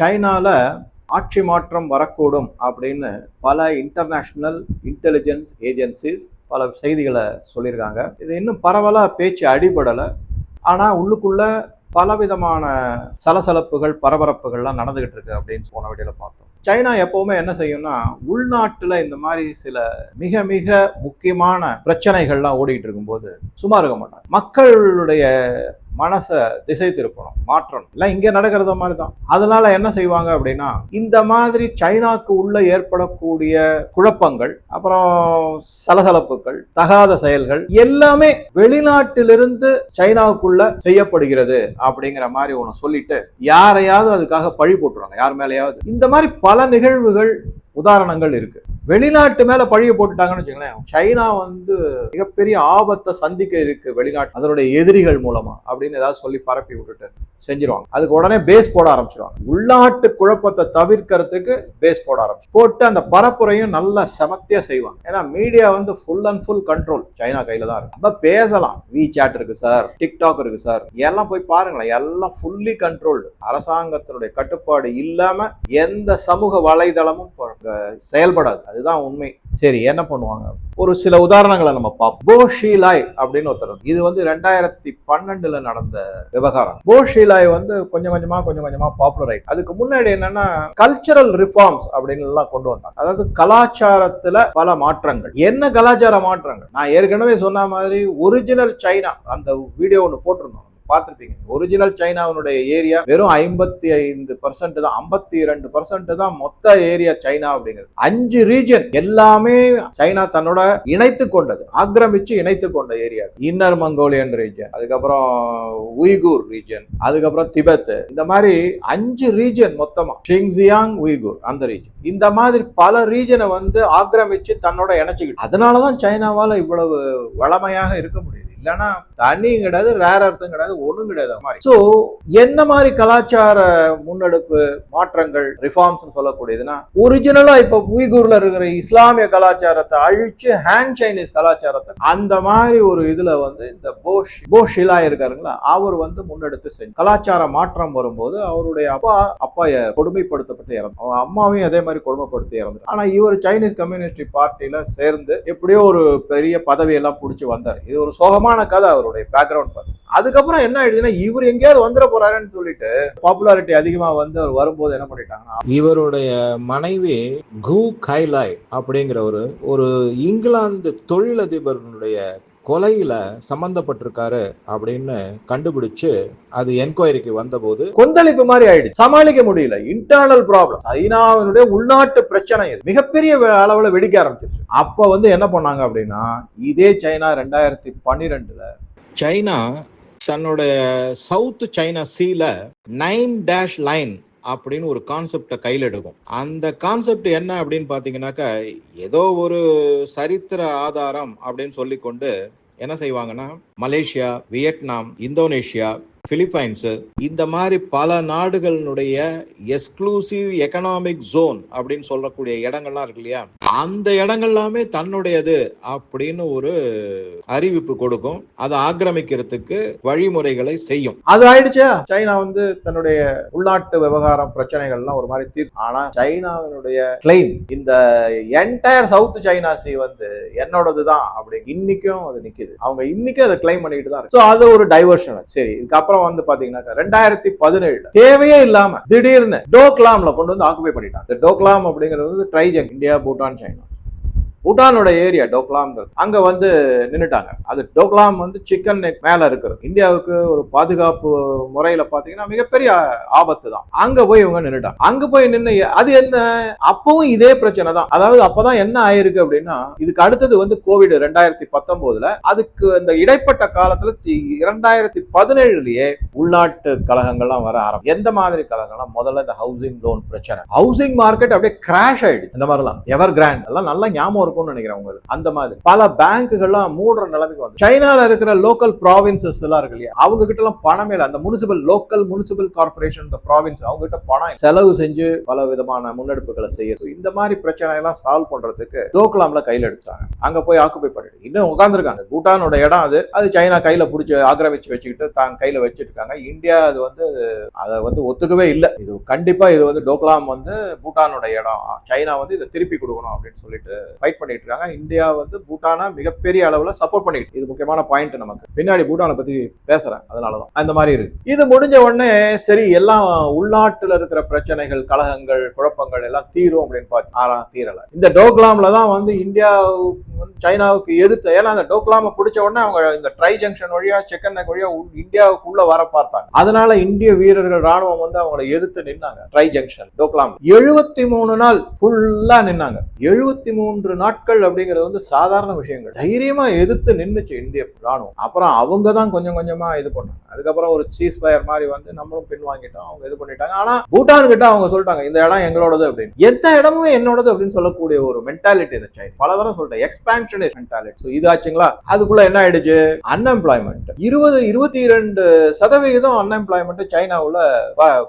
சைனாவில் ஆட்சி மாற்றம் வரக்கூடும் அப்படின்னு பல இன்டர்நேஷ்னல் இன்டெலிஜென்ஸ் ஏஜென்சிஸ் பல செய்திகளை சொல்லியிருக்காங்க. இது இன்னும் பரவலாக பேச்சு அடிபடலை. ஆனால் உள்ளுக்குள்ள பலவிதமான சலசலப்புகள் பரபரப்புகள்லாம் நடந்துகிட்டு இருக்கு அப்படின்னு போன வீடியோல பார்த்தோம். சைனா எப்பவுமே என்ன செய்யும்னா உள்நாட்டில் இந்த மாதிரி சில மிக மிக முக்கியமான பிரச்சனைகள்லாம் ஓடிக்கிட்டு இருக்கும்போது சும்மா இருக்க மாட்டாங்க. மக்களுடைய மனசை திசை திருப்பணும் மாற்றணும். இல்லை இங்கே நடக்கிறத மாதிரி தான் அதனால என்ன செய்வாங்க அப்படின்னா இந்த மாதிரி சைனாக்கு உள்ள ஏற்படக்கூடிய குழப்பங்கள் அப்புறம் சலசலப்புகள் தகாத செயல்கள் எல்லாமே வெளிநாட்டிலிருந்து சைனாவுக்குள்ள செய்யப்படுகிறது அப்படிங்கிற மாதிரி ஒன்று சொல்லிட்டு யாரையாவது அதுக்காக பழி போட்டுருவாங்க. யார் மேலேயாவது. இந்த மாதிரி பல நிகழ்வுகள் உதாரணங்கள் இருக்கு. வெளிநாட்டு மேல பழிய போட்டுட்டாங்கன்னு வச்சுங்களேன் சைனா வந்து மிகப்பெரிய ஆபத்தை சந்திக்க இருக்கு வெளிநாட்டு அதனுடைய எதிரிகள் மூலமா அப்படின்னு ஏதாவது சொல்லி பரப்பி விட்டுட்டு செஞ்சிருவாங்க. அதுக்கு உடனே பேஸ் போட ஆரம்பிச்சிருவாங்க. உள்நாட்டு குழப்பத்தை தவிர்க்கிறதுக்கு பேஸ் போட ஆரம்பிச்சு போட்டு அந்த பரப்புரையும் நல்லா செமத்தியா செய்வாங்க. ஏன்னா மீடியா வந்து full and full control China கையில தான் இருக்கு. நம்ம பேசலாம். வி சாட் இருக்கு சார் டிக்டாக் இருக்கு சார் எல்லாம் போய் பாருங்களேன். எல்லாம் ஃபுல்லி கண்ட்ரோல்டு அரசாங்கத்தினுடைய கட்டுப்பாடு இல்லாம எந்த சமூக வலைதளமும் செயல்படாது. அதுதான் உண்மை. சரி என்ன பண்ணுவாங்க? ஒரு சில உதாரணங்களை நம்ம பார்ப்போம். போஷிலாய் அப்படின்னு ஒருத்தர் இது வந்து ரெண்டாயிரத்தி பன்னெண்டுல நடந்த விவகாரம். போஷிலாய் வந்து கொஞ்சம் கொஞ்சமா கொஞ்சம் கொஞ்சமா பாப்புலர் ஆயிட்டு அதுக்கு முன்னாடி என்னன்னா கல்ச்சரல் ரிஃபார்ம்ஸ் அப்படின்னு எல்லாம் கொண்டு வந்தாங்க. அதாவது கலாச்சாரத்துல பல மாற்றங்கள். என்ன கலாச்சார மாற்றங்கள்? நான் ஏற்கனவே சொன்ன மாதிரி ஒரிஜினல் சைனா அந்த வீடியோ ஒன்று போட்டிருந்தோம். பார்த்துருப்பீங்க. ஒரிஜினல் சைனாவினுடைய ஏரியா வெறும் ஐம்பத்தி ஐந்து பர்சன்ட் தான் ஐம்பத்தி ரெண்டு பர்சன்ட் தான் மொத்த ஏரியா சைனா அப்படிங்கிறது. அஞ்சு ரீஜன் எல்லாமே சைனா தன்னோட இணைத்து கொண்டது ஆக்கிரமிச்சு இணைத்து கொண்ட ஏரியா இன்னர் மங்கோலியன் ரீஜன் அதுக்கப்புறம் உய்கூர் ரீஜன் அதுக்கப்புறம் திபெத் இந்த மாதிரி அஞ்சு ரீஜன் மொத்தமா ஷிங்ஜியாங் உய்கூர் அந்த ரீஜன் இந்த மாதிரி பல ரீஜனை வந்து ஆக்கிரமிச்சு தன்னோட இணைச்சிக்கிட்டு. அதனாலதான் சைனாவால இவ்வளவு வளமையாக இருக்க முடியும் இல்லைன்னா தண்ணியும் கிடையாது ரேர் அர்த்தம் கிடையாது ஒண்ணும் கிடையாது மாதிரி. ஸோ என்ன மாதிரி கலாச்சார முன்னெடுப்பு மாற்றங்கள் ரிஃபார்ம்ஸ் சொல்லக்கூடியதுன்னா ஒரிஜினலா இப்ப உய்கூர்ல இருக்கிற இஸ்லாமிய கலாச்சாரத்தை அழிச்சு ஹேண்ட் சைனீஸ் கலாச்சாரத்தை அந்த மாதிரி ஒரு இதுல வந்து இந்த போஷ் போஷிலா இருக்காருங்களா அவர் வந்து முன்னெடுத்து செஞ்சு கலாச்சார மாற்றம் வரும்போது அவருடைய அப்பா அப்பா கொடுமைப்படுத்தப்பட்டு இறந்து அவங்க அம்மாவையும் அதே மாதிரி கொடுமைப்படுத்தி இறந்து ஆனா இவர் சைனீஸ் கம்யூனிஸ்ட் பார்ட்டியில சேர்ந்து எப்படியோ ஒரு பெரிய பதவியெல்லாம் பிடிச்சி வந்தார். இது ஒரு சோகமான கதை அவருடைய பேக்ரவுண்ட் பார்த்து அதுக்கப்புறம் என்ன ஆயிடுதுன்னா இவர் எங்கேயாவது வந்துட போறாருன்னு சொல்லிட்டு பாப்புலாரிட்டி அதிகமா வந்து அவர் வரும்போது என்ன பண்ணிட்டாங்கன்னா இவருடைய மனைவி கு கைலாய் அப்படிங்கிற ஒரு ஒரு இங்கிலாந்து தொழிலதிபருடைய கொலையில சம்பந்தப்பட்டிருக்காரு அப்படின்னு கண்டுபிடிச்சு அது என்கொயரிக்கு வந்தபோது கொந்தளிப்பு மாதிரி ஆயிடுச்சு. சமாளிக்க முடியல. இன்டர்னல் ப்ராப்ளம் சைனாவினுடைய உள்நாட்டு பிரச்சனை இது. மிகப்பெரிய அளவுல வெடிக்க ஆரம்பிச்சிருச்சு. அப்ப வந்து என்ன பண்ணாங்க அப்படின்னா இதே சைனா ரெண்டாயிரத்தி பன்னிரெண்டுல சைனா தன்னுடைய சவுத் சைனா சீல நைன் டேஷ் லைன் அப்படின்னு ஒரு கான்செப்டை கையில் எடுக்கும். அந்த கான்செப்ட் என்ன அப்படின்னு பார்த்தீங்கன்னாக்கா ஏதோ ஒரு சரித்திர ஆதாரம் அப்படின்னு சொல்லிக்கொண்டு என்ன செய்வாங்கன்னா மலேசியா வியட்நாம் இந்தோனேஷியா பிலிப்பைன்ஸு இந்த மாதிரி பல நாடுகளினுடைய எக்ஸ்க்ளூசிவ் எக்கனாமிக் ஜோன் அப்படின்னு சொல்லக்கூடிய இடங்கள்லாம் இருக்கு இல்லையா? அந்த இடங்கள்லாமே தன்னுடையது அப்படின்னு ஒரு அறிவிப்பு கொடுக்கும். அதை ஆக்கிரமிக்கிறதுக்கு வழிமுறைகளை செய்யும். அது ஆயிடுச்சா? சைனா வந்து தன்னுடைய உள்நாட்டு விவகாரம் பிரச்சனைகள்லாம் ஒரு மாதிரி தீர்த்து ஆனா சைனாவினுடைய கிளைம் இந்த என்டையர் சவுத் சைனா சி வந்து என்னோடது தான் அப்படி இன்னைக்கும் அது நிக்குது. அவங்க இன்னைக்கும் அதை கிளைம் பண்ணிட்டு தான் இருக்கு. அது ஒரு டைவர்ஷன் சரி இதுக்கப்புறம் வந்து பாத்தீங்கன்னா ரெண்டாயிரத்தி பதினேழு தேவையே இல்லாம திடீர்னு டோக்லாம்ல கொண்டு வந்து ஆக்குபை பண்ணிட்டாங்க. டோக்லாம் அப்படிங்கிறது வந்து ட்ரைஜங் இந்தியா பூட்டான் சைனா பூட்டானோட ஏரியா டோக்லாம்ங்கிறது. அங்க வந்து நின்றுட்டாங்க அது டோக்லாம் வந்து சிக்கன் நெக் மேல இருக்கிறது. இந்தியாவுக்கு ஒரு பாதுகாப்பு முறையில பாத்தீங்கன்னா மிகப்பெரிய ஆபத்து தான் அங்க போய் இவங்க நின்றுட்டாங்க அங்க போய் நின்று அது என்ன? அப்பவும் இதே பிரச்சனை தான் அதாவது அப்பதான் என்ன ஆயிருக்கு அப்படின்னா இதுக்கு அடுத்தது வந்து கோவிட் ரெண்டாயிரத்தி பத்தொன்பதுல அதுக்கு இந்த இடைப்பட்ட காலத்துல இரண்டாயிரத்தி பதினேழுலயே உள்நாட்டு கழகங்கள்லாம் வர ஆரம்பம் எந்த மாதிரி கழகங்கள்லாம் முதல்ல இந்த ஹவுசிங் லோன் பிரச்சனை. ஹவுசிங் மார்க்கெட் அப்படியே கிராஷ் ஆயிடுச்சு. இந்த மாதிரிலாம். எவர் கிராண்ட் எல்லாம் நல்லா ஞாபகம் இருக்கும். இருக்கும்னு நினைக்கிறேன் உங்களுக்கு. அந்த மாதிரி. பல பேங்க்குகள்லாம் மூடுற நிலைமைக்கு வந்து சைனால இருக்கிற லோக்கல் ப்ராவின்சஸ் எல்லாம் இருக்கு இல்லையா? அவங்க கிட்ட எல்லாம் பணமே இல்லை. அந்த முனிசிபல் லோக்கல் முனிசிபல் கார்பரேஷன் இந்த ப்ராவின்ஸ் அவங்க கிட்ட பணம் செலவு செஞ்சு பல விதமான முன்னெடுப்புகளை செய்யறது. இந்த மாதிரி பிரச்சனை எல்லாம் சால்வ் பண்றதுக்கு டோக்லாம்ல கையில் எடுத்துட்டாங்க. அங்க போய் ஆக்குபை பண்ணிட்டு. இன்னும் உட்காந்துருக்காங்க பூட்டானோட இடம் அது. அது சைனா கையில பிடிச்சி ஆக்கிரமிச்சு வச்சுக்கிட்டு தான் கையில வச்சுட்டு இருக்காங்க. இந்தியா அது வந்து அதை வந்து ஒத்துக்கவே இல்லை. இது கண்டிப்பா இது வந்து டோக்லாம் வந்து பூட்டானோட இடம். சைனா வந்து இதை திருப்பி கொடுக்கணும் அப்படின்னு சொல்லிட்டு ஃபைட் பண்ணிட்டு இருக்காங்க இந்தியா வந்து பூட்டானை மிகப்பெரிய அளவில் சப்போர்ட் பண்ணிட்டு இது முக்கியமான பாயிண்ட் நமக்கு. பின்னாடி பூட்டானை பத்தி பேசுறேன். அதனாலதான். அந்த மாதிரி இருக்கு. இது முடிஞ்ச உடனே சரி எல்லாம் உள்நாட்டில் இருக்கிற பிரச்சனைகள் கழகங்கள் குழப்பங்கள் எல்லாம் தீரும் அப்படின்னு பார்த்து ஆனா தீரல. இந்த டோக்லாம்ல தான் வந்து இந்தியா வந்து சைனாவுக்கு எதிர்த்து ஏன்னா அந்த டோக்லாமை பிடிச்ச உடனே அவங்க இந்த ட்ரை ஜங்ஷன் வழியா செக்கன் வழியா உள்- இந்தியாவுக்குள்ள வர பார்த்தாங்க. அதனால இந்திய வீரர்கள் ராணுவம் வந்து அவங்களை எதிர்த்து நின்னாங்க. Trijunction Doklam. எழுபத்தி மூணு நாள் ஃபுல்லா நின்னாங்க. எழுபத்தி மூன்று நாட்கள் அப்படிங்கிறது வந்து சாதாரண விஷயங்கள். தைரியமா எதிர்த்து நின்றுச்சு இந்திய ராணுவம். அப்புறம் அவங்க தான் கொஞ்சம் கொஞ்சமா இது பண்ணாங்க. அதுக்கப்புறம் ஒரு சீஸ் ஃபயர் மாதிரி வந்து நம்மளும் பின் வாங்கிட்டோம். அவங்க இது பண்ணிட்டாங்க. ஆனா பூட்டான் கிட்ட அவங்க சொல்லிட்டாங்க இந்த இடம் எங்களோடது அப்படின்னு. எந்த இடமும் என்னோடது அப்படின்னு சொல்லக்கூடிய ஒரு மென்டாலிட்டி இந்த சைனா பல தரம் சொல்லிட்டேன் எக்ஸ்பான்ஷனிஸ்ட் மென்டாலிட்டி இது ஆச்சுங்களா? அதுக்குள்ள என்ன ஆயிடுச்சு? அன்எம்ப்ளாய்மெண்ட் இருபது இருபத்தி இரண்டு சதவிகிதம் அன்எம்ப்ளாய்மெண்ட் சைனாவுல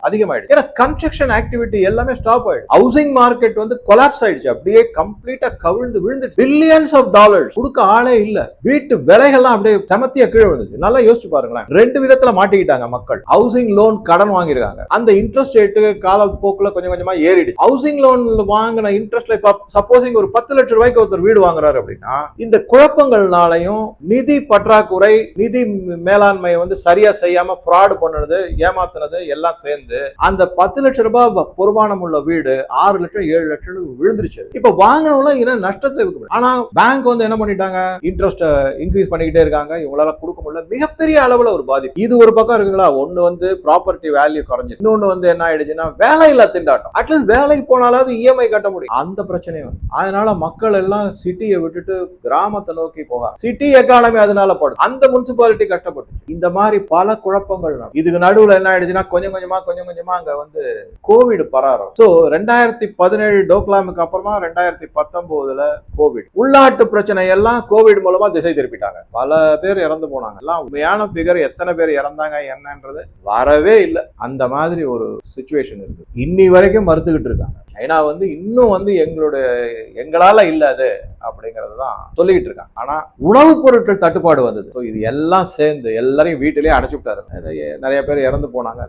அதிகமாயிடுச்சு. ஏன்னா கன்ஸ்ட்ரக்ஷன் ஆக்டிவிட்டி எல்லாமே ஸ்டாப் ஆயிடுச்சு. ஹவுசிங் மார்க்கெட் வந்து கொலாப்ஸ் ஆயிடுச்சு. அப்படியே கம்ப்ளீட்டா கவிழ்ந்து விழுந்து பில்லியன்ஸ் ஆஃப் டாலர்ஸ் கொடுக்க ஆளே இல்ல. வீட்டு விலைகள்லாம் அப்படியே செமத்தியா கீழே விழுந்துச்சு. நல்லா யோசிச்சு பாருங்களேன். ரெண்டு விதத்துல மாட்டிக்கிட்டாங்க மக்கள். ஹவுசிங் லோன் கடன் வாங்கியிருக்காங்க. அந்த இன்ட்ரெஸ்ட் ரேட்டு காலப்போக்குல கொஞ்சம் கொஞ்சமா ஏறிடுச்சு. ஹவுசிங் லோன் வாங்கின இன்ட்ரெஸ்ட்ல சப்போசிங் ஒரு பத்து லட்சம் ரூபாய்க்கு ஒருத்தர் வீடு வாங்குறாரு அப்படின்னா இந்த குழப்பங்கள்னாலையும் நிதி பற்றாக்குறை நிதி மேலாண்மை வந்து சரியா செய்யாம ஃப்ராட் பண்ணுனது ஏமாத்துனது எல்லாம் சேர்ந்து அந்த பத்து லட்சம் ரூபாய் பொறுமானம் உள்ள வீடு ஆறு லட்சம் ஏழு லட்சம் விழுந்துருச்சு. இப்ப வாங்கினவங்க என்ன நஷ்டத்தை விற்க ஆனா பேங்க் வந்து என்ன பண்ணிட்டாங்க? இன்ட்ரெஸ்ட் இன்க்ரீஸ் பண்ணிக்கிட்டே இருக்காங்க. இவங்களால கொடுக்க முடியல. மிகப்பெரிய அளவுல ஒரு பாதிப்பு. இது ஒரு பக்கம் இருக்குங்களா? ஒண்ணு வந்து ப்ராப்பர்ட்டி வேல்யூ குறைஞ்சு இன்னொன்னு வந்து என்ன ஆயிடுச்சுன்னா வேலை இல்லா திண்டாட்டம் அட்லீஸ்ட் வேலைக்கு போனாலாவது இஎம்ஐ கட்ட முடியும். அந்த பிரச்சனையும் அதனால மக்கள் எல்லாம் சிட்டியை விட்டுட்டு கிராமத்தை நோக்கி போக சிட்டி எக்கானமி அதனால படும் அந்த முனிசிபாலிட்டி கஷ்டப்பட்டு இந்த மாதிரி பல குழப்பங்கள் இதுக்கு நடுவுல என்ன ஆயிடுச்சுன்னா கொஞ்சம் கொஞ்சமா கொஞ்சம் கொஞ்சமா அங்க வந்து கோவிட் பரவும் ஸோ ரெண்டாயிரத்தி பதினேழு டோக்லாமுக்கு அப்புறமா ரெண்டாயிரத்தி பத்தொன்பதுல கோவிட் உள்நாட்டு பிரச்சனை எல்லாம் கோவிட் மூலமா திசை திருப்பிட்டாங்க. பல பேர் இறந்து போனாங்க. எல்லாம் உண்மையான பிகர் எத்தனை பேர் இறந்தாங்க என்னன்றது வரவே இல்லை. அந்த மாதிரி ஒரு சுச்சுவேஷன் இருக்கு. இன்னி வரைக்கும் மறுத்துக்கிட்டு இருக்காங்க. சைனா வந்து இன்னும் வந்து எங்களுடைய எங்களால இல்லாது அது தான் சொல்லிக்கிட்டு இருக்காங்க. ஆனா உணவுப் பொருட்கள் தட்டுப்பாடு வந்தது. இது எல்லாம் சேர்ந்து எல்லாரையும் வீட்டிலேயே அடைச்சு விட்டாரு. நிறைய நிறைய பேர் இறந்து போனாங்க.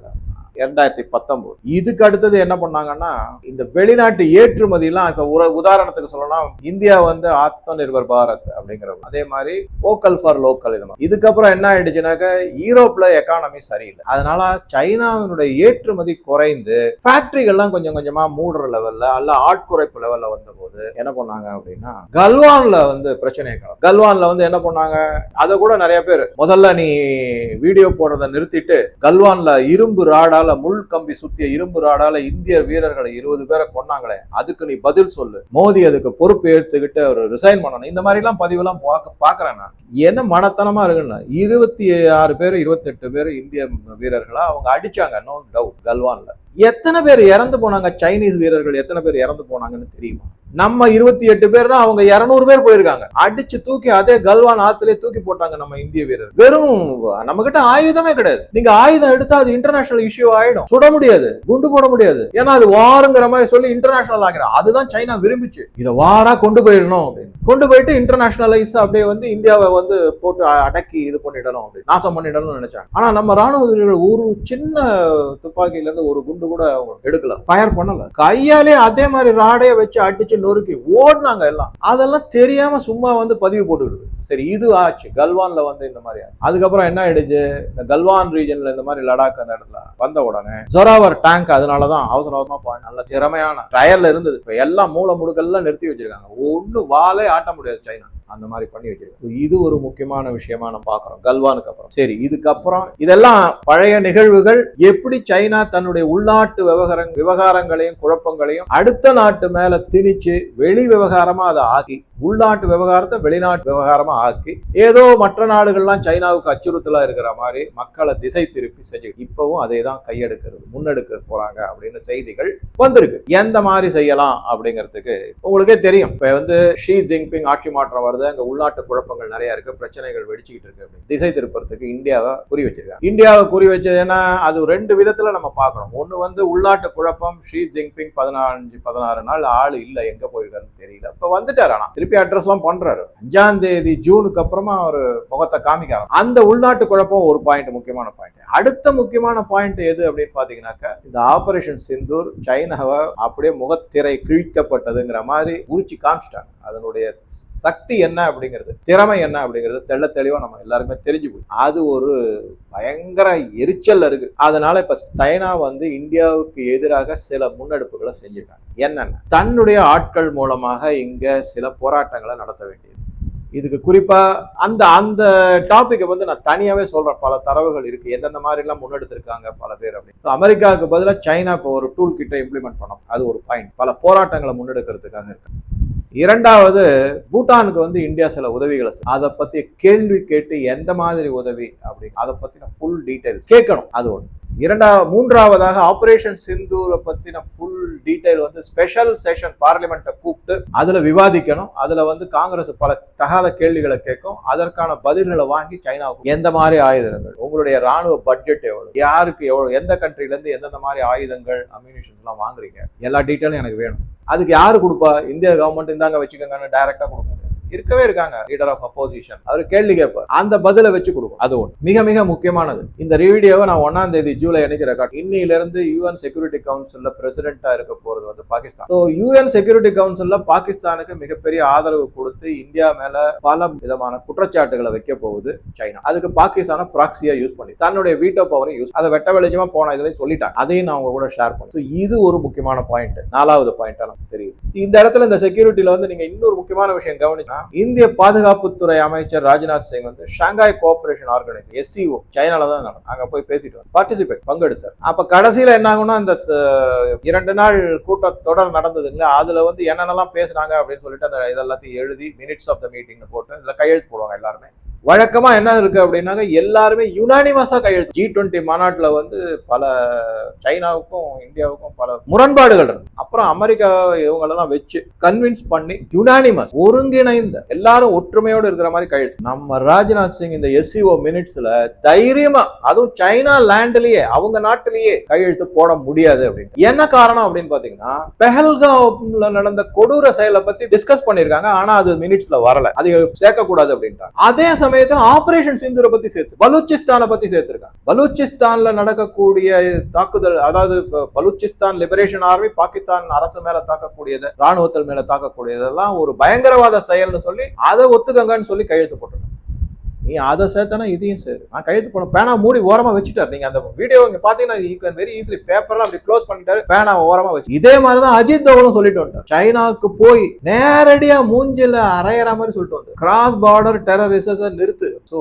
இரண்டாயிரத்தி பத்தொன்பது இதுக்கு அடுத்தது என்ன பண்ணாங்கன்னா இந்த வெளிநாட்டு ஏற்றுமதியெல்லாம் இப்போ உர உதாரணத்துக்கு சொல்லணும் இந்தியா வந்து ஆத்ம நிர்பர் பாரத் அப்படிங்கிற அதே மாதிரி லோக்கல் ஃபார் லோக்கல் இது மாதிரி. இதுக்கப்புறம் என்ன ஆயிடுச்சுனாக்க யூரோப்ல எக்கானமி சரியில்லை அதனால சைனாவினுடைய ஏற்றுமதி குறைந்து ஃபேக்டரிகள்லாம் கொஞ்சம் கொஞ்சமா மூடுற லெவல்ல அல்ல ஆட்குறைப்பு லெவல்ல வந்தபோது என்ன பண்ணாங்க அப்படின்னா கல்வான்ல வந்து பிரச்சனை கல்வானில் கல்வான்ல வந்து என்ன பண்ணாங்க அதை கூட நிறைய பேர் முதல்ல நீ வீடியோ போடுறதை நிறுத்திட்டு கல்வான்ல இரும்பு ராடால் முள் கம்பி சுத்திய இரும்பு ராடால இந்திய வீரர்களை இருபது பேரை கொன்னாங்களே அதுக்கு நீ பதில் சொல்லு. மோடி அதுக்கு பொறுப்பு எடுத்துக்கிட்டு ஒரு ரிசைன் பண்ணணும். இந்த மாதிரி எல்லாம் பதிவெல்லாம் பார்க்க பாக்குறேன் நான். என்ன மனத்தனமா இருக்குன்னு. இருபத்தி ஆறு பேர் இருபத்தெட்டு பேர் இந்திய வீரர்களா அவங்க அடிச்சாங்க நோ டவுட் கல்வான்ல. எத்தனை பேர் இறந்து போனாங்க? சைனீஸ் வீரர்கள் எத்தனை பேர் இறந்து போனாங்கன்னு தெரியுமா? நம்ம இருபத்தி எட்டு பேர்னா அவங்க இருநூறு பேர் போயிருக்காங்க. அடிச்சு தூக்கி அதே கல்வான் ஆத்திலே தூக்கி போட்டாங்க நம்ம இந்திய வீரர் வெறும் நம்ம கிட்ட ஆயுதமே கிடையாது. நீங்க ஆயுதம் எடுத்தா அது இன்டர்நேஷனல் இஷ்யூ ஆயிடும். சுட முடியாது. குண்டு போட முடியாது. ஏன்னா அது வாருங்கிற மாதிரி சொல்லி இன்டர்நேஷனல் ஆகிடும் அதுதான் சைனா விரும்பிச்சு. இதை வாரா கொண்டு போயிடணும் அப்படின்னு. கொண்டு போயிட்டு இன்டர்நேஷனலைஸ் அப்படியே வந்து இந்தியாவை வந்து போட்டு அடக்கி இது பண்ணிடணும் அப்படின்னு. நாசம் பண்ணிடணும்னு நினைச்சாங்க. ஆனா நம்ம ராணுவ வீரர்கள் ஒரு சின்ன துப்பாக்கியில இருந்து ஒரு குண்டு கூட அவங்க எடுக்கல. ஃபயர் பண்ணல. கையாலே அதே மாதிரி ராடையை வச்சு அடிச்சு நொறுக்கி ஓடினாங்க எல்லாம். அதெல்லாம் தெரியாம சும்மா வந்து பதிவு போட்டுக்கிட்டு சரி இது ஆச்சு. கல்வான்ல வந்து இந்த மாதிரி ஆச்சு. அதுக்கப்புறம் என்ன ஆயிடுச்சு? இந்த கல்வான் ரீஜன்ல இந்த மாதிரி லடாக் அந்த இடத்துல வந்த உடனே ஜொராவர் டேங்க் அதனாலதான் அவசர அவசரமா போய் நல்ல திறமையான டயர்ல இருந்தது. இப்ப எல்லாம் மூல முடுக்கெல்லாம் நிறுத்தி வச்சிருக்காங்க. ஒண்ணு வாழை ஆட்ட முடியாது சைனா. அந்த மாதிரி பண்ணி வச்சிருக்கோம் இது ஒரு முக்கியமான விஷயமா நம்ம பார்க்குறோம். கல்வானுக்கு அப்புறம். சரி இதுக்கப்புறம் இதெல்லாம் பழைய நிகழ்வுகள் எப்படி சைனா தன்னுடைய உள்நாட்டு விவகார விவகாரங்களையும் குழப்பங்களையும் அடுத்த நாட்டு மேல திணிச்சு வெளி விவகாரமா அதை ஆக்கி உள்நாட்டு விவகாரத்தை வெளிநாட்டு விவகாரமா ஆக்கி ஏதோ மற்ற நாடுகள்லாம் சைனாவுக்கு அச்சுறுத்தலா இருக்கிற மாதிரி மக்களை திசை திருப்பி செஞ்சு இப்பவும் அதே தான் கையெடுக்கிறது முன்னெடுக்க போறாங்க அப்படின்னு செய்திகள் வந்திருக்கு. எந்த மாதிரி செய்யலாம் அப்படிங்கிறதுக்கு உங்களுக்கே தெரியும். இப்ப வந்து ஷி ஜின்பிங் ஆட்சி மாற்றம் வருது அங்க உள்நாட்டு குழப்பங்கள் நிறைய இருக்கு பிரச்சனைகள் வெடிச்சுக்கிட்டு இருக்கு அப்படின்னு. திசை திருப்பறதுக்கு இந்தியாவை குறி வச்சிருக்காங்க. இந்தியாவை குறி வச்சதுன்னா அது ரெண்டு விதத்துல நம்ம பார்க்கணும். ஒண்ணு வந்து உள்நாட்டு குழப்பம் ஷி ஜின்பிங் பதினஞ்சு பதினாறு நாள் ஆள் இல்லை எங்க போயிருக்காருன்னு தெரியல. இப்ப வந்துட்டாரு ஆனா. திருப்பி அட்ரஸ்லாம் பண்ணுறாரு அஞ்சாம் தேதி ஜூனுக்கு அப்புறமா அவர் முகத்தை காமிக்காரு அந்த உள்நாட்டு குழப்பம் ஒரு பாயிண்ட் முக்கியமான பாயிண்ட் அடுத்த முக்கியமான பாயிண்ட் எது அப்படின்னு பார்த்தீங்கன்னாக்கா இந்த ஆபரேஷன் சிந்தூர் சைனாவை அப்படியே முகத்திரை கிழிக்கப்பட்டதுங்கிற மாதிரி உரிச்சு காமிச்சிட்டாங்க. அதனுடைய சக்தி என்ன அப்படிங்கிறது திறமை என்ன அப்படிங்கிறது தெள்ள தெளிவாக நம்ம எல்லாருமே தெரிஞ்சு போய் அது ஒரு பயங்கர எரிச்சல் இருக்கு. அதனால இப்ப சைனா வந்து இந்தியாவுக்கு எதிராக சில முன்னெடுப்புகளை செஞ்சிருக்காங்க என்னென்ன? தன்னுடைய ஆட்கள் மூலமாக இங்க சில போராட்டங்களை நடத்த வேண்டியது. இதுக்கு குறிப்பா அந்த அந்த டாபிக்கை வந்து நான் தனியாவே சொல்றேன். பல தரவுகள் இருக்கு. எந்தெந்த மாதிரி எல்லாம் முன்னெடுத்திருக்காங்க பல பேர் அப்படின்னு. அமெரிக்காவுக்கு பதிலாக சைனா இப்போ ஒரு டூல் கிட்ட இம்ப்ளிமெண்ட் பண்ணோம் அது ஒரு பாயிண்ட் பல போராட்டங்களை முன்னெடுக்கிறதுக்காக இருக்கு. இரண்டாவது பூட்டானுக்கு வந்து இந்தியா சில உதவிகளை அதை பத்தி கேள்வி கேட்டு எந்த மாதிரி உதவி அப்படின்னு அதை பத்தின ஃபுல் டீடைல்ஸ் கேட்கணும். அது ஒன்று இரண்டா மூன்றாவதாக ஆபரேஷன் சிந்தூரை பத்தின ஃபுல் டீட்டெயில் வந்து ஸ்பெஷல் செஷன் பார்லிமெண்ட்டை கூப்பிட்டு அதுல விவாதிக்கணும். அதுல வந்து காங்கிரஸ் பல தகாத கேள்விகளை கேட்கும். அதற்கான பதில்களை வாங்கி சைனாவுக்கு எந்த மாதிரி ஆயுதங்கள்? உங்களுடைய ராணுவ பட்ஜெட் எவ்வளவு? யாருக்கு எவ்வளவு? எந்த கண்ட்ரில இருந்து எந்தெந்த மாதிரி ஆயுதங்கள் அம்யூனிஷன்ஸ் எல்லாம் வாங்குறீங்க? எல்லா டீட்டெயிலும் எனக்கு வேணும். அதுக்கு யாரு கொடுப்பா? இந்திய கவர்மெண்ட் இந்தாங்க வச்சுக்கோங்கன்னு டைரக்டா கொடுக்க இருக்கவே இருக்காங்க. லீடர் ஆஃப் அப்போசிஷன் அவர் கேள்வி கேட்பார். அந்த பதிலை வச்சு கொடுக்கும். அது ஒன்று மிக மிக முக்கியமானது. இந்த வீடியோவை நான் ஒன்னாம் தேதி ஜூலை அன்னைக்கு ரெக்கார்ட் இன்னிலிருந்து யூஎன் செக்யூரிட்டி கவுன்சிலில் பிரசிடென்டா இருக்க போறது வந்து பாகிஸ்தான். ஸோ யூஎன் செக்யூரிட்டி கவுன்சிலில் பாகிஸ்தானுக்கு மிகப்பெரிய ஆதரவு கொடுத்து இந்தியா மேல பல விதமான குற்றச்சாட்டுகளை வைக்க போகுது சைனா. அதுக்கு பாகிஸ்தானை ப்ராக்சியா யூஸ் பண்ணி தன்னுடைய வீட்டோ பவரை யூஸ் அதை வெட்ட வெளிச்சமா போன இதில் சொல்லிட்டாங்க. அதையும் நான் உங்க கூட ஷேர் பண்ணேன். இது ஒரு முக்கியமான பாயிண்ட் நாலாவது பாயிண்டா நமக்கு தெரியுது. இந்த இடத்துல இந்த செக்யூரிட்டியில வந்து நீங்க இன்னொரு முக்கியமான விஷயம் கவனிச்சா இந்திய பாதுகாப்புத்துறை அமைச்சர் ராஜ்நாத் சிங் வந்து ஷாங்காய் கோஆபரேஷன் ஆர்கனைசேஷன் எஸ்சிஓ சைனால தான் நடக்கும் அங்க போய் பேசிட்டு பார்ட்டிசிபேட் பங்கெடுத்தார். அப்ப கடைசியில என்ன ஆகும்னா இந்த இரண்டு நாள் கூட்டத் தொடர் நடந்ததுங்களா அதுல வந்து என்னென்னலாம் பேசுனாங்க அப்படின்னு சொல்லிட்டு அந்த இதெல்லாத்தையும் எழுதி மினிட்ஸ் ஆஃப் த மீட்டிங் போட்டு இதுல கையெழுத்து போடுவாங்க எல்லாருமே. வழக்கமாக என்ன இருக்கு அப்படின்னாக்க எல்லாருமே யுனானிமஸாக கையெழுத்து. ஜி டுவெண்ட்டி மாநாட்டில் வந்து பல சைனாவுக்கும் இந்தியாவுக்கும் பல முரண்பாடுகள் இருக்கு. அப்புறம் அமெரிக்கா இவங்களெல்லாம் வச்சு கன்வின்ஸ் பண்ணி யுனானிமஸ் ஒருங்கிணைந்த எல்லாரும் ஒற்றுமையோடு இருக்கிற மாதிரி கையெழுத்து. நம்ம ராஜ்நாத் சிங் இந்த எஸ்சிஓ மினிட்ஸில் தைரியமாக அதுவும் சைனா லேண்ட்லேயே அவங்க நாட்டிலேயே கையெழுத்து போட முடியாது அப்படின்னு. என்ன காரணம் அப்படின்னு பார்த்தீங்கன்னா பெஹல்காம்ல நடந்த கொடூர செயலை பற்றி டிஸ்கஸ் பண்ணியிருக்காங்க ஆனால் அது மினிட்ஸில் வரல. அது சேர்க்கக்கூடாது அப்படின்ட்டாங்க. அதே சமயத்துல ஆபரேஷன் சிந்தூரை பத்தி சேர்த்து பலூச்சிஸ்தானை பத்தி சேர்த்திருக்காங்க. பலூச்சிஸ்தான்ல நடக்கக்கூடிய தாக்குதல் அதாவது பலூச்சிஸ்தான் லிபரேஷன் ஆர்மி பாகிஸ்தான் அரசு மேல தாக்கக்கூடியது ராணுவத்தல் மேல தாக்கக்கூடியதெல்லாம் ஒரு பயங்கரவாத செயல்னு சொல்லி அதை ஒத்துக்கங்கன்னு சொல்லி கையெழுத்து போட்டிருக்காங்க. நீ அதை சேர்த்தனா இதையும் சரி. நான் கையெழுத்து போன பேனா மூடி ஓரமாக வச்சுட்டார். நீங்கள் அந்த வீடியோ இங்கே பார்த்தீங்கன்னா யூ கேன் வெரி ஈஸிலி பேப்பர்லாம் அப்படி க்ளோஸ் பண்ணிட்டாரு பேனா ஓரமாக வச்சு. இதே மாதிரி தான் அஜித் தோவலும் சொல்லிட்டு வந்தார் சைனாவுக்கு போய் நேரடியாக மூஞ்சில அரையிற மாதிரி சொல்லிட்டு வந்து கிராஸ் பார்டர் டெரரிசத்தை நிறுத்து. ஸோ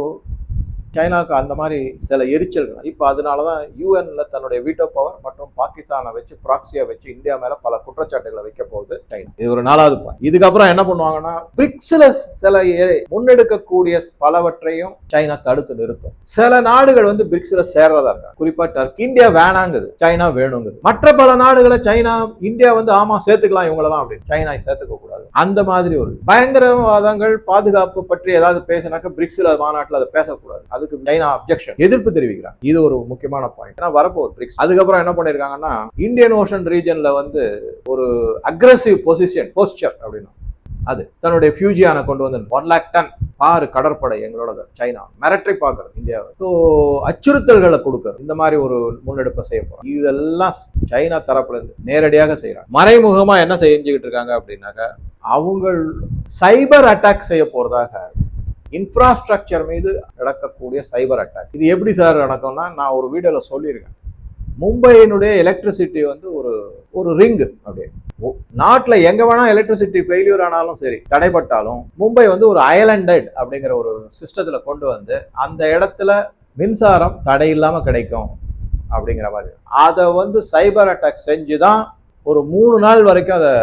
சைனாவுக்கு அந்த மாதிரி சில எரிச்சல்கள். இப்போ அதனால தான் யூஎன்ல தன்னுடைய வீட்டோ பவர் மற்றும் பாகிஸ்தானை வச்சு ப்ராக்சியா வச்சு இந்தியா மேலே பல குற்றச்சாட்டுகளை வைக்க போகுது சைனா. இது ஒரு நாலாவது பாயிண்ட் இதுக்கப்புறம் என்ன பண்ணுவாங்கன்னா பிரிக்ஸில் சில முன்னெடுக்கக்கூடிய பலவற்றையும் சைனா தடுத்து நிறுத்தும். சில நாடுகள் வந்து பிரிக்ஸில் சேர்றதா இருக்காங்க குறிப்பாக டர்க் இந்தியா வேணாங்குது சைனா வேணுங்குது. மற்ற பல நாடுகளை சைனா இந்தியா வந்து ஆமாம் சேர்த்துக்கலாம் இவங்களதான் அப்படின்னு சைனா சேர்த்துக்க கூடாது அந்த மாதிரி ஒரு பயங்கரவாதங்கள் பாதுகாப்பு பற்றி ஏதாவது பேசினாக்க பிரிக்ஸில் மாநாட்டில் அதை பேசக்கூடாது. அது அதுக்கு சைனா அப்ஜெக்ஷன் எதிர்ப்பு தெரிவிக்கிறாங்க. இது ஒரு முக்கியமான பாயிண்ட் ஏன்னா வரப்போகுது பிரிக்ஸ் அதுக்கப்புறம் என்ன பண்ணிருக்காங்கன்னா இந்தியன் ஓஷன் ரீஜன்ல வந்து ஒரு அக்ரஸிவ் பொசிஷன் போஸ்டர் அப்படின்னா அது தன்னுடைய ஃபியூஜியான கொண்டு வந்து ஒன் லேக் டன் ஆறு கடற்படை எங்களோட சைனா. மிரட்டை பார்க்கறது இந்தியாவை. ஸோ அச்சுறுத்தல்களை கொடுக்கறது. இந்த மாதிரி ஒரு முன்னெடுப்பை செய்ய போறோம் இதெல்லாம் சைனா தரப்புலேருந்து நேரடியாக செய்யறாங்க மறைமுகமாக என்ன செஞ்சுக்கிட்டு இருக்காங்க அப்படின்னாக்க அவங்க சைபர் அட்டாக் செய்ய போறதாக இன்ஃப்ராஸ்ட்ரக்சர் மீது நடக்கக்கூடிய சைபர் அட்டாக் இது எப்படி சார் நடக்கும்னா நான் ஒரு வீடியோல சொல்லியிருக்கேன். மும்பையினுடைய எலக்ட்ரிசிட்டி வந்து ஒரு ஒரு ரிங்கு அப்படியே. நாட்டில் எங்கே வேணால் எலக்ட்ரிசிட்டி ஃபெயிலியர் ஆனாலும் சரி தடைப்பட்டாலும் மும்பை வந்து ஒரு அயலண்டட் அப்படிங்கிற ஒரு சிஸ்டத்தில் கொண்டு வந்து அந்த இடத்துல மின்சாரம் தடை இல்லாமல் கிடைக்கும் அப்படிங்கிற மாதிரி. அதை வந்து சைபர் அட்டாக் செஞ்சு தான் ஒரு மூணு நாள் வரைக்கும் அதை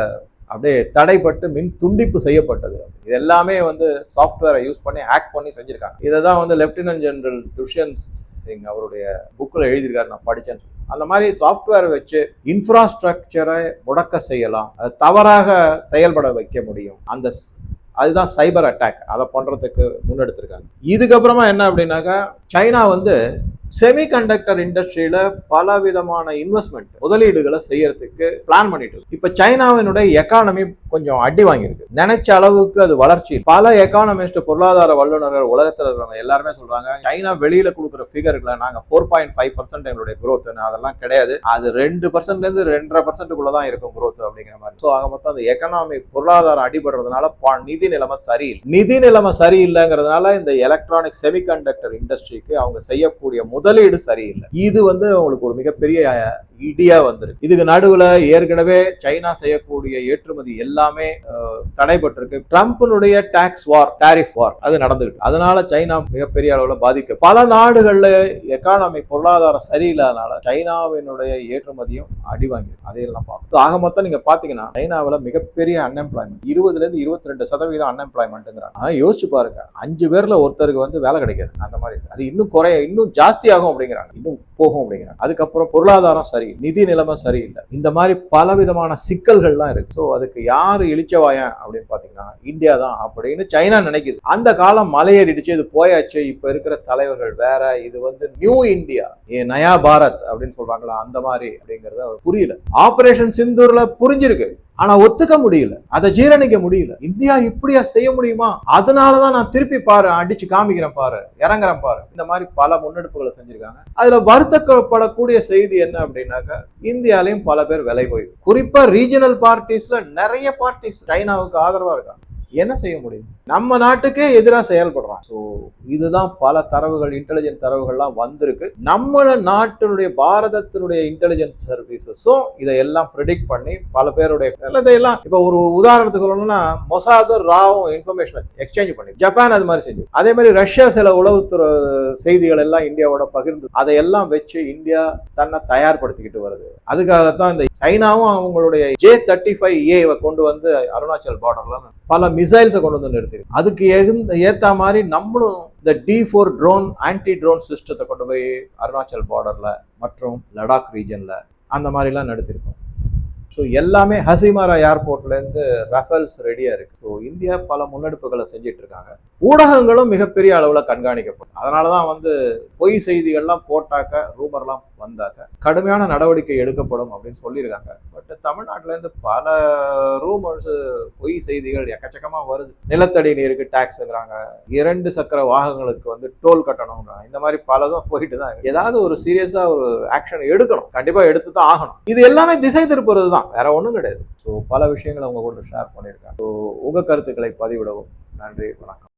அப்படியே தடைப்பட்டு மின் துண்டிப்பு செய்யப்பட்டது. இது எல்லாமே வந்து சாஃப்ட்வேரை யூஸ் பண்ணி ஹேக் பண்ணி செஞ்சுருக்காங்க. இதை தான் வந்து லெப்டினன்ட் ஜெனரல் துஷ்யந்த் சிங் அவருடைய புக்கில் எழுதியிருக்காரு நான் படித்தேன்னு சொல்லி. அந்த மாதிரி சாஃப்ட்வேர் வச்சு இன்ஃப்ராஸ்ட்ரக்சரை முடக்க செய்யலாம். அது தவறாக செயல்பட வைக்க முடியும். அந்த ஸ்- அதுதான் சைபர் அட்டாக் அதை பண்ணுறதுக்கு முன்னெடுத்திருக்காங்க. இதுக்கப்புறமா என்ன அப்படின்னாக்கா சைனா வந்து செமிகண்டக்டர் இண்டஸ்ட்ரியில பல விதமான இன்வெஸ்ட்மெண்ட் முதலீடுகளை செய்யறதுக்கு பிளான் பண்ணிட்டு இருக்கு. இப்ப சைனாவினுடைய எக்கானமி கொஞ்சம் அடி வாங்கியிருக்கு. நினைச்ச அளவுக்கு அது வளர்ச்சி. பல எக்கானமிஸ்ட் பொருளாதார வல்லுநர்கள் உலகத்தில் இருக்கிறவங்க எல்லாருமே சொல்றாங்க சைனா வெளியில கொடுக்குற ஃபிகர்களை நாங்க ஃபோர் பாயிண்ட் ஃபைவ் பர்சன்ட் எங்களுடைய குரோத் அதெல்லாம் கிடையாது. அது ரெண்டு பர்சன்ட்ல இருந்து ரெண்டரை பர்சன்ட்டுக்குள்ள தான் இருக்கும் குரோத் அப்படிங்கிற மாதிரி. ஸோ ஆக மொத்தம் அந்த எக்கனாமி பொருளாதாரம் அடிபடுறதுனால நிதி நிலைமை சரியில்லை. நிதி நிலைமை சரியில்லைங்கிறதுனால இந்த எலக்ட்ரானிக் செமிகண்டக்டர் இண்டஸ்ட்ரிக்கு அவங்க செய்யக்கூடிய முதலீடு சரியில்லை. இது வந்து உங்களுக்கு ஒரு மிகப்பெரிய இடியா வந்திருக்கு. இதுக்கு நடுவுல ஏற்கனவே சைனா செய்யக்கூடிய ஏற்றுமதி எல்லாமே தடைபட்டிருக்கு. ட்ரம்ப்னுடைய டாக்ஸ் வார் டாரிஃப் வார் அது நடந்துருக்கு அதனால சைனா மிகப்பெரிய அளவில் பாதிக்க. பல நாடுகள்ல எக்கானமி பொருளாதாரம் சரியில்லாதனால சைனாவினுடைய ஏற்றுமதியும் அடி வாங்கிருக்கு அதையெல்லாம் பார்க்கணும். ஆக மொத்தம் நீங்க பாத்தீங்கன்னா சைனாவில் மிகப்பெரிய அன்எம்ப்ளாய்மெண்ட் இருபதுல இருந்து இருபத்தி ரெண்டு சதவீதம் அன்எம்ப்ளாய்மெண்ட்ங்கிறாங்க யோசிச்சு பாருங்க. அஞ்சு பேர்ல ஒருத்தருக்கு வந்து வேலை கிடைக்காது. அந்த மாதிரி. அது இன்னும் குறைய இன்னும் ஜாஸ்தியாகும் அப்படிங்கிறாங்க. இன்னும் போகும் அப்படிங்கிறாங்க. அதுக்கப்புறம் பொருளாதாரம் சரி நிதி நிலைமை சரியில்லை. இந்த மாதிரி பல விதமான சிக்கல்கள்லாம் இருக்கு. ஸோ அதுக்கு யாரு இழிச்சவாயன் அப்படின்னு பாத்தீங்கன்னா இந்தியா தான் அப்படின்னு சைனா நினைக்குது. அந்த காலம் மலையேறிடுச்சு இது போயாச்சு. இப்ப இருக்கிற தலைவர்கள் வேற இது வந்து நியூ இந்தியா ஏ நயா பாரத் அப்படின்னு சொல்றாங்களா அந்த மாதிரி அப்படிங்கறது புரியல. ஆபரேஷன் சிந்தூர்ல புரிஞ்சிருக்கு. ஆனா ஒத்துக்க முடியல. அதை ஜீரணிக்க முடியல. இந்தியா இப்படியா செய்ய முடியுமா? அதனாலதான் நான் திருப்பி பாரு அடிச்சு காமிக்கிறேன் பாரு இறங்குறேன் பாரு. இந்த மாதிரி பல முன்னெடுப்புகளை செஞ்சிருக்காங்க. அதுல வருத்தப்படக்கூடிய செய்தி என்ன அப்படின்னாக்கா இந்தியாலையும் பல பேர் விலை போய். குறிப்பா ரீஜனல் பார்ட்டிஸ்ல நிறைய பார்ட்டிஸ் சைனாவுக்கு ஆதரவா இருக்காங்க. என்ன செய்ய முடியும்? நம்ம நாட்டுக்கே எதிராக செயல்படுறான். ஸோ இதுதான் பல தரவுகள் இன்டெலிஜென்ட் தரவுகள்லாம் வந்திருக்கு. நம்ம நாட்டினுடைய பாரதத்தினுடைய இன்டெலிஜென்ட் சர்வீசஸும் இதையெல்லாம் ப்ரிடிக்ட் பண்ணி பல பேருடைய இதையெல்லாம் இப்போ ஒரு உதாரணத்துக்கு சொல்லணும்னா மொசாதும் ராவும் இன்ஃபர்மேஷன் எக்ஸ்சேஞ்ச் பண்ணி ஜப்பான் அது மாதிரி செஞ்சு. அதே மாதிரி ரஷ்யா சில உளவுத்துறை செய்திகள் எல்லாம் இந்தியாவோட பகிர்ந்து அதையெல்லாம் வச்சு இந்தியா தன்னை தயார்படுத்திக்கிட்டு வருது. அதுக்காகத்தான் இந்த சைனாவும் அவங்களுடைய ஜே தேர்ட்டி ஃபைவ் ஏவை கொண்டு வந்து அருணாச்சல் பார்டர்ல பல மிசைல்ஸை கொண்டு வந்து நிறுத்தி அதுக்கு எகுந்த மாதிரி நம்மளும் இந்த D four drone anti drone சிஸ்டத்தை கொண்டு போய் அருணாச்சல் பார்டர்ல மற்றும் லடாக் ரீஜன்ல அந்த மாதிரிலாம் நடத்திருக்கோம். ஸோ எல்லாமே ஹசிமாரா ஏர்போர்ட்ல இருந்து ரஃபல்ஸ் ரெடியாக இருக்கு. ஸோ இந்தியா பல முன்னெடுப்புகளை செஞ்சிட்டு இருக்காங்க ஊடகங்களும் மிகப்பெரிய அளவில் கண்காணிக்கப்படும். அதனால தான் வந்து பொய் செய்திகள்லாம் போட்டாக்க ரூமர்லாம் வந்தாக்க கடுமையான நடவடிக்கை எடுக்கப்படும் அப்படின்னு சொல்லியிருக்காங்க. பட் தமிழ்நாட்டிலேருந்து பல ரூமர்ஸ் பொய் செய்திகள் எக்கச்சக்கமாக வருது. நிலத்தடி நீருக்கு டேக்ஸுங்கிறாங்க இரண்டு சக்கர வாகனங்களுக்கு வந்து டோல் கட்டணும்ன்றாங்க இந்த மாதிரி பலதும் போயிட்டு தான் ஏதாவது ஒரு சீரியஸாக ஒரு ஆக்ஷன் எடுக்கணும். கண்டிப்பாக எடுத்து தான் ஆகணும். இது எல்லாமே திசை திருப்புறது தான் வேற ஒன்றும் கிடையாது. ஸோ பல விஷயங்களை உங்க கூட ஷேர் பண்ணியிருக்காங்க ஸோ உங்க கருத்துக்களை பதிவிடவும். நன்றி வணக்கம்.